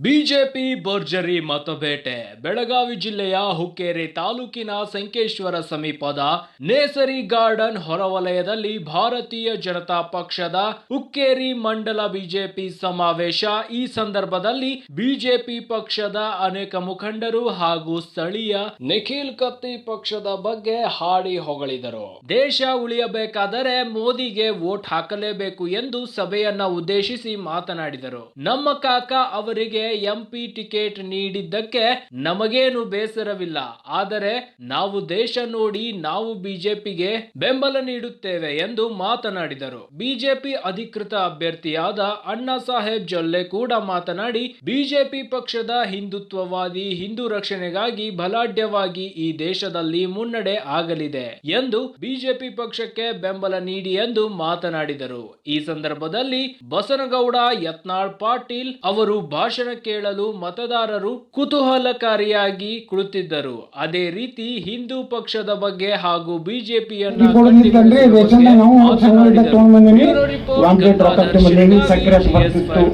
BJP ಭರ್ಜರಿ ಮತಬೇಟೆ. ಬೆಳಗಾವಿ ಜಿಲ್ಲೆಯ ಹುಕ್ಕೇರಿ ತಾಲೂಕಿನ ಸಂಕೇಶ್ವರ ಸಮೀಪದ ನೇಸರಿ ಗಾರ್ಡನ್ ಹೊರವಲಯದಲ್ಲಿ ಭಾರತೀಯ ಜನತಾ ಪಕ್ಷದ ಹುಕ್ಕೇರಿ ಮಂಡಲ ಬಿಜೆಪಿ ಸಮಾವೇಶ. ಈ ಸಂದರ್ಭದಲ್ಲಿ ಬಿಜೆಪಿ ಪಕ್ಷದ ಅನೇಕ ಮುಖಂಡರು ಹಾಗೂ ಸ್ಥಳೀಯ ನಿಖಿಲ್ ಕತ್ತಿ ಪಕ್ಷದ ಬಗ್ಗೆ ಹಾಡಿ ಹೊಗಳಿದರು. ದೇಶ ಉಳಿಯಬೇಕಾದರೆ ಮೋದಿಗೆ ವೋಟ್ ಹಾಕಲೇಬೇಕು ಎಂದು ಸಭೆಯನ್ನ ಉದ್ದೇಶಿಸಿ ಮಾತನಾಡಿದರು. ನಮ್ಮ ಕಾಕ ಅವರಿಗೆ ಎಂಪಿ ಟಿಕೆಟ್ ನೀಡಿದ್ದಕ್ಕೆ ನಮಗೇನು ಬೇಸರವಿಲ್ಲ. ಆದರೆ ನಾವು ದೇಶ ನೋಡಿ ನಾವು ಬಿಜೆಪಿಗೆ ಬೆಂಬಲ ನೀಡುತ್ತೇವೆ ಎಂದು ಮಾತನಾಡಿದರು. ಬಿಜೆಪಿ ಅಧಿಕೃತ ಅಭ್ಯರ್ಥಿಯಾದ ಅಣ್ಣಾ ಸಾಹೇಬ್ ಜೊಲ್ಲೆ ಕೂಡ ಮಾತನಾಡಿ, ಬಿಜೆಪಿ ಪಕ್ಷದ ಹಿಂದುತ್ವವಾದಿ ಹಿಂದೂ ರಕ್ಷಣೆಗಾಗಿ ಬಲಾಢ್ಯವಾಗಿ ಈ ದೇಶದಲ್ಲಿ ಮುನ್ನಡೆ ಆಗಲಿದೆ ಎಂದು ಬಿಜೆಪಿ ಪಕ್ಷಕ್ಕೆ ಬೆಂಬಲ ನೀಡಿ ಎಂದು ಮಾತನಾಡಿದರು. ಈ ಸಂದರ್ಭದಲ್ಲಿ ಬಸನಗೌಡ ಯತ್ನಾಳ್ ಪಾಟೀಲ್ ಅವರು ಭಾಷಣ ಕೇಳಲು ಮತದಾರರು ಕುತೂಹಲಕಾರಿಯಾಗಿ ಕುಳಿತಿದ್ದರು. ಅದೇ ರೀತಿ ಹಿಂದೂ ಪಕ್ಷದ ಬಗ್ಗೆ ಹಾಗೂ ಬಿಜೆಪಿಯನ್ನು.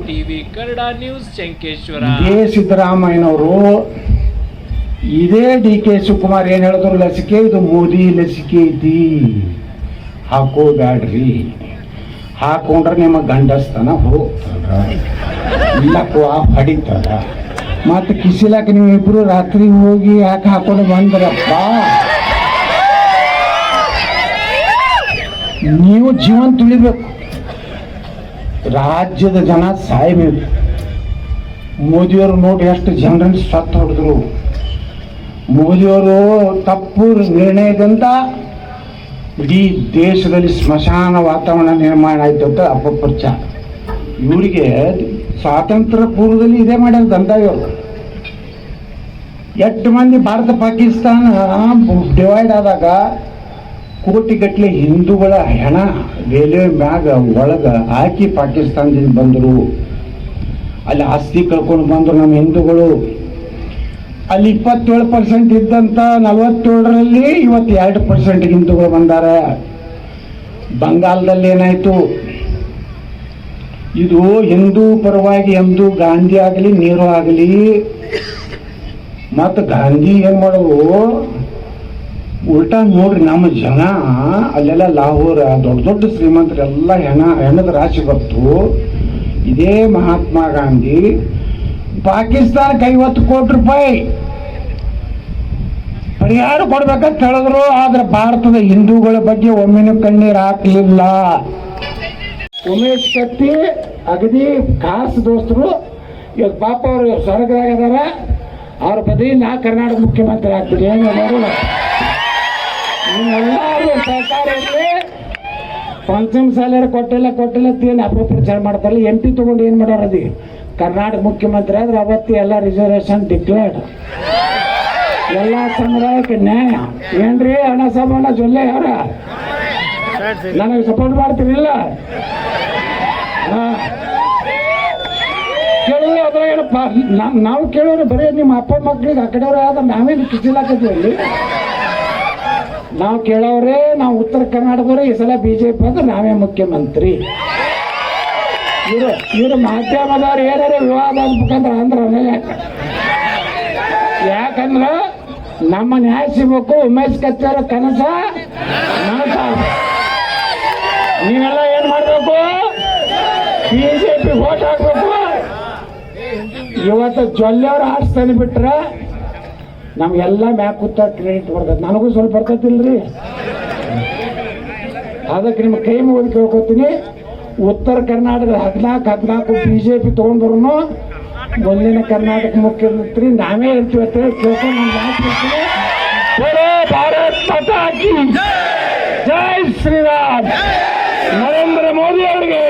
ಟಿವಿ ಕನ್ನಡ ನ್ಯೂಸ್ ಚಂಕೇಶ್ವರ ಕೆ ಸಿದ್ದರಾಮಯ್ಯನವರು ಇದೇ ಡಿ ಕೆ ಶಿವಕುಮಾರ್ ಏನ್ ಹೇಳಿದ್ರು ಲಸಿಕೆ ಇದು ಮೋದಿ ಲಸಿಕೆ ಐತಿ ಹಾಕೋಬ್ಯಾಡ್ರಿ. ಹಾಕೊಂಡ್ರೆ ನಿಮ್ಮ ಗಂಡಸ್ತನ ಹೋಗ್ತದ ಇಲ್ಲಕ್ಕೂ ಆ ಹೊಡಿತದ ಮತ್ತು ಕಿಸಿಲಾಕ ನೀವು ಇಬ್ರು ರಾತ್ರಿ ಹೋಗಿ ಯಾಕೆ ಹಾಕೊಂಡು ಬಂದ್ರಪ್ಪ? ನೀವು ಜೀವನ ತುಳಿಬೇಕು. ರಾಜ್ಯದ ಜನ ಸಾಯ್ಬೇಕು ಮೋದಿಯವರು ನೋಡಿ ಎಷ್ಟು ಜನರನ್ನು ಸತ್ತು ಹೊಡೆದ್ರು. ಮೋದಿಯವರು ತಪ್ಪು ನಿರ್ಣಯದಿಂದ ಇಡೀ ದೇಶದಲ್ಲಿ ಸ್ಮಶಾನ ವಾತಾವರಣ ನಿರ್ಮಾಣ ಆಯ್ತು ಅಂತ ಅಪಪ್ರಚಾರ. ಇವರಿಗೆ ಸ್ವಾತಂತ್ರ್ಯ ಪೂರ್ವದಲ್ಲಿ ಇದೇ ಮಾಡ್ಯಾರ ದಂದಾಯಿಯವರು ಎಟ್ಟು ಮಂದಿ ಭಾರತ ಪಾಕಿಸ್ತಾನ ಡಿವೈಡ್ ಆದಾಗ ಕೋಟಿಗಟ್ಟಲೆ ಹಿಂದೂಗಳ ಹೆಣ ರೈಲ್ವೆ ಮ್ಯಾಗ ಒಳಗೆ ಹಾಕಿ ಪಾಕಿಸ್ತಾನದಿಂದ ಬಂದರು. ಅಲ್ಲಿ ಆಸ್ತಿ ಕಳ್ಕೊಂಡು ಬಂದರು ನಮ್ಮ ಹಿಂದೂಗಳು. ಅಲ್ಲಿ ಇಪ್ಪತ್ತೇಳು ಪರ್ಸೆಂಟ್ ಇದ್ದಂತ ನಲವತ್ತೇಳರಲ್ಲಿ ಇವತ್ತು ಎರಡು ಪರ್ಸೆಂಟ್ ಹಿಂದೂಗಳು ಬಂದಾರೆ. ಬಂಗಾಲದಲ್ಲಿ ಏನಾಯಿತು? ಇದು ಹಿಂದೂ ಪರವಾಗಿ ಎಂದು ಗಾಂಧಿ ಆಗಲಿ, ನೀರು ಆಗಲಿ. ಮತ್ತು ಗಾಂಧಿ ಏನು ಮಾಡೋದು? ಉಲ್ಟಾ ನೋಡ್ರಿ ನಮ್ಮ ಜನ, ಅಲ್ಲೆಲ್ಲ ಲಾಹೋರ ದೊಡ್ಡ ದೊಡ್ಡ ಶ್ರೀಮಂತರೆಲ್ಲ ಹೆಣ, ಹೆಣದ ರಾಶಿ ಬರ್ತು. ಇದೇ ಮಹಾತ್ಮ ಗಾಂಧಿ. ಪಾಕಿಸ್ತಾನಕ್ಕೆ ಐವತ್ತು ಕೋಟಿ ರೂಪಾಯಿ ಪರಿಹಾರ ಕೊಡ್ಬೇಕಂತ ಹೇಳಿದ್ರು, ಆದ್ರೆ ಭಾರತದ ಹಿಂದೂಗಳ ಬಗ್ಗೆ ಒಮ್ಮೆನೂ ಕಣ್ಣೀರು ಹಾಕಲಿಲ್ಲ. ಉಮೇಶ್ ಕತ್ತಿ ಅಗದಿ ಖಾಸ್ ದೋಸ್ತರು, ಇವಾಗ ಪಾಪ ಅವರು ಅದಾರ ಅವ್ರ ಬದಿ ನಾ ಕರ್ನಾಟಕ ಮುಖ್ಯಮಂತ್ರಿ ಆಗ್ತೀನಿ ಏನು ನಿಮ್ಮೆಲ್ಲರೂ ಸಹಕಾರ ಪಂಚಮ ಸಾಲ ಕೊಟ್ಟಿಲ್ಲ ಕೊಟ್ಟಿಲ್ಲ ಅಪಪ್ರಚಾರ ಮಾಡ್ತಾರಲ್ಲ ಎಂ ಪಿ ತಗೊಂಡು ಏನು ಮಾಡೋರದಿ ಕರ್ನಾಟಕ ಮುಖ್ಯಮಂತ್ರಿ ಆದ್ರೆ ಅವತ್ತು ಎಲ್ಲ ರಿಸರ್ವೇಶನ್ ಡಿಕ್ಲೇರ್ಡ್ ಎಲ್ಲ ಸಮುದಾಯಕ್ಕೆ ನ್ಯಾಯ. ಏನ್ರಿ ಅಣ್ಣ ಸಾಬಣ್ಣ ಜೊಲ್ಲೆ ಅವರ? ನನಗೆ ಸಪೋರ್ಟ್ ಮಾಡ್ತೀರಿಲ್ಲ. ಕೇಳಿದ್ರೆ ಅದ್ರಾಗ ಏನಪ್ಪ ನಮ್ ನಾವು ಕೇಳೋರು ಬರೀ ನಿಮ್ಮ ಅಪ್ಪ ಮಕ್ಳಿಗೆ ಆ ಕಡೆಯವ್ರೆ ಆದ್ರೆ ನಾವೇನು ಕಿಸಿಲಾಕತ್ತೀವಿ ನಾವು ಕೇಳೋರೇ ನಾವು ಉತ್ತರ ಕರ್ನಾಟಕದವ್ರೆ, ಈ ಸಲ ಬಿಜೆಪಿ ಅಂದ್ರೆ ನಾವೇ ಮುಖ್ಯಮಂತ್ರಿ. ಇವರು ಇವರು ಮಾಧ್ಯಮದವ್ರು ಏನಾರ ವಿವಾದ ಅನ್ಬೇಕಂದ್ರ ಅಂದ್ರೆ ಯಾಕಂದ್ರೆ ನಮ್ಮ ನ್ಯಾಯ ಸಿಗ್ಬೇಕು ಉಮೇಶ್ ಕತ್ತಾರ ಕನಸ ನನಸ. ನೀವೆಲ್ಲ ಏನ್ ಮಾಡ್ಬೇಕು? ಬಿಜೆಪಿ ವೋಟ್ ಹಾಕ್ಬೇಕು. ಇವತ್ತು ಜೊಲ್ಲೆಯವ್ರ ಆಡ್ಸ್ತಾನೆ ಬಿಟ್ರ ನಮ್ಗೆಲ್ಲ ಮ್ಯಾಕ್ ಕೂತ ಕ್ರೆಡಿಟ್ ಬರ್ತದೆ. ನನಗೂ ಸ್ವಲ್ಪ ಬರ್ತೈತಿಲ್ರಿ. ಅದಕ್ಕೆ ನಿಮ್ಮ ಕೈ ಮುಗಿದು ಕೇಳ್ಕೊತೀನಿ. ಉತ್ತರ ಕರ್ನಾಟಕದ ಹದಿನಾಲ್ಕು ಹದಿನಾಲ್ಕು ಬಿ ಜೆ ಪಿ ತೊಗೊಂಡ್ರು ಮುಂದಿನ ಕರ್ನಾಟಕ ಮುಖ್ಯಮಂತ್ರಿ ನಾವೇ ಇರ್ತೀವಿ ಅಂತ ಹೇಳಿ ಕೇಳ್ಕೊಂಡು ನಾನು ಮಾತು ಹೇಳ್ತೀನಿ. ಬೋಲೋ ಭಾರತ್ ಮಾತಾ ಕಿ ಜೈ ಶ್ರೀರಾಮ್ ನರೇಂದ್ರ ಮೋದಿ ಅವರಿಗೆ